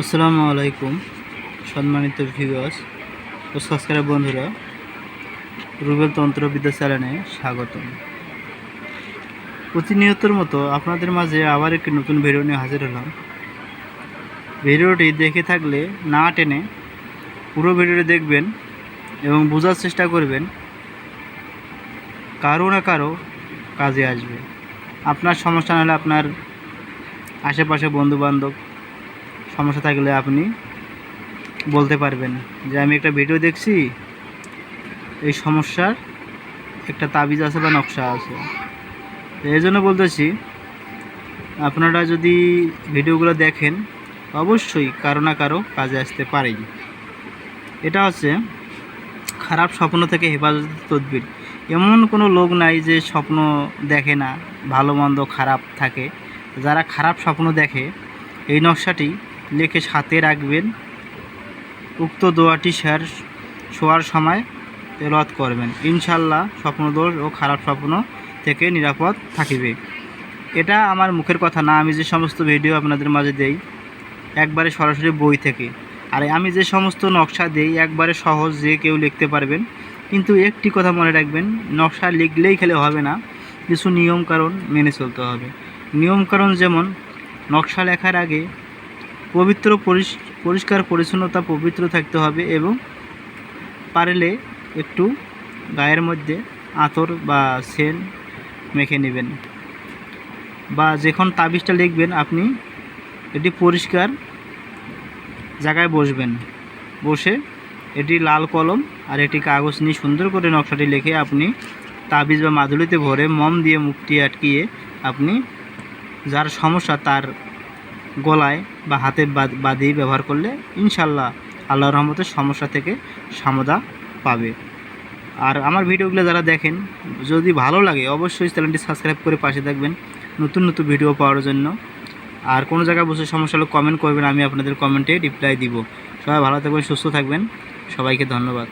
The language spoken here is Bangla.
আসসালামু আলাইকুম, সম্মানিত ভিউয়ার্স ও সাবস্ক্রাইব বন্ধুরা, রুবেল তন্ত্রবিদ্যা চ্যানেলে স্বাগতম। প্রতিনিয়তর মতো আপনাদের মাঝে আবার একটি নতুন ভিডিও নিয়ে হাজির হলাম। ভিডিওটি দেখে থাকলে না টেনে পুরো ভিডিওটি দেখবেন এবং বোঝার চেষ্টা করবেন কারও না কারও কাজে আসবে। আপনার সমস্যা নাহলে আপনার আশেপাশে বন্ধুবান্ধব সমস্যা থাকলে আপনি বলতে পারবেন। যে আমি একটা ভিডিও দেখছি, এই সমস্যার একটা তাবিজ আছে বা নকশা আছে। এই জন্য বলতেছি, আপনারা যদি ভিডিওগুলো দেখেন, অবশ্যই কারও না কারও কাজে আসতে পারেই এটা হচ্ছে খারাপ স্বপ্ন থেকে হেফাজত তদবির। এমন কোনো লোক নাই যে স্বপ্ন দেখে না, ভালো মন্দ খারাপ থাকে। যারা খারাপ স্বপ্ন দেখে, এই নকশাটি লিখে সাথে রাখবেন। উক্ত দোয়াটি শেয়ার শোয়ার সময় তেলাওয়াত করবেন। ইনশাল্লাহ স্বপ্নদোষ ও খারাপ স্বপ্ন থেকে নিরাপদ থাকিবে। এটা আমার মুখের কথা না, আমি যে সমস্ত ভিডিও আপনাদের মাঝে দেই, একবারে সরাসরি বই থেকে। আর আমি যে সমস্ত নকশা দেই, একবারে সহজ যে কেউ লিখতে পারবেন। কিন্তু একটি কথা মনে রাখবেন, নকশা লিখলেই খেলে হবে না, কিছু নিয়মকানুন মেনে চলতে হবে। নিয়মকানুন যেমন, নকশা লেখার আগে পবিত্র পরিষ্কার পরিচ্ছন্নতা পবিত্র থাকতে হবে এবং পারলে একটু গায়ের মধ্যে আতর বা সেন মেখে নেবেন। বা যখন তাবিজটা লিখবেন, আপনি এটি পরিষ্কার জায়গায় বসবেন। বসে এটি লাল কলম আর এটি কাগজ নিয়ে সুন্দর করে নকশাটি লিখে আপনি তাবিজ বা মাদুলিতে ভরে মম দিয়ে মুখটি আটকিয়ে আপনি যার সমস্যা তার গলায় বা হাতে বাঁধিয়ে ব্যবহার করলে ইনশাল্লাহ আল্লাহর রহমতের সমস্যা থেকে সমাধা পাবে। আর আমার ভিডিওগুলো যারা দেখেন, যদি ভালো লাগে অবশ্যই চ্যানেলটি সাবস্ক্রাইব করে পাশে থাকবেন নতুন নতুন ভিডিও পাওয়ার জন্য। আর কোনো জায়গায় বসে সমস্যা হলে কমেন্ট করবেন, আমি আপনাদের কমেন্টে রিপ্লাই দিব। সবাই ভালো থাকবেন, সুস্থ থাকবেন। সবাইকে ধন্যবাদ।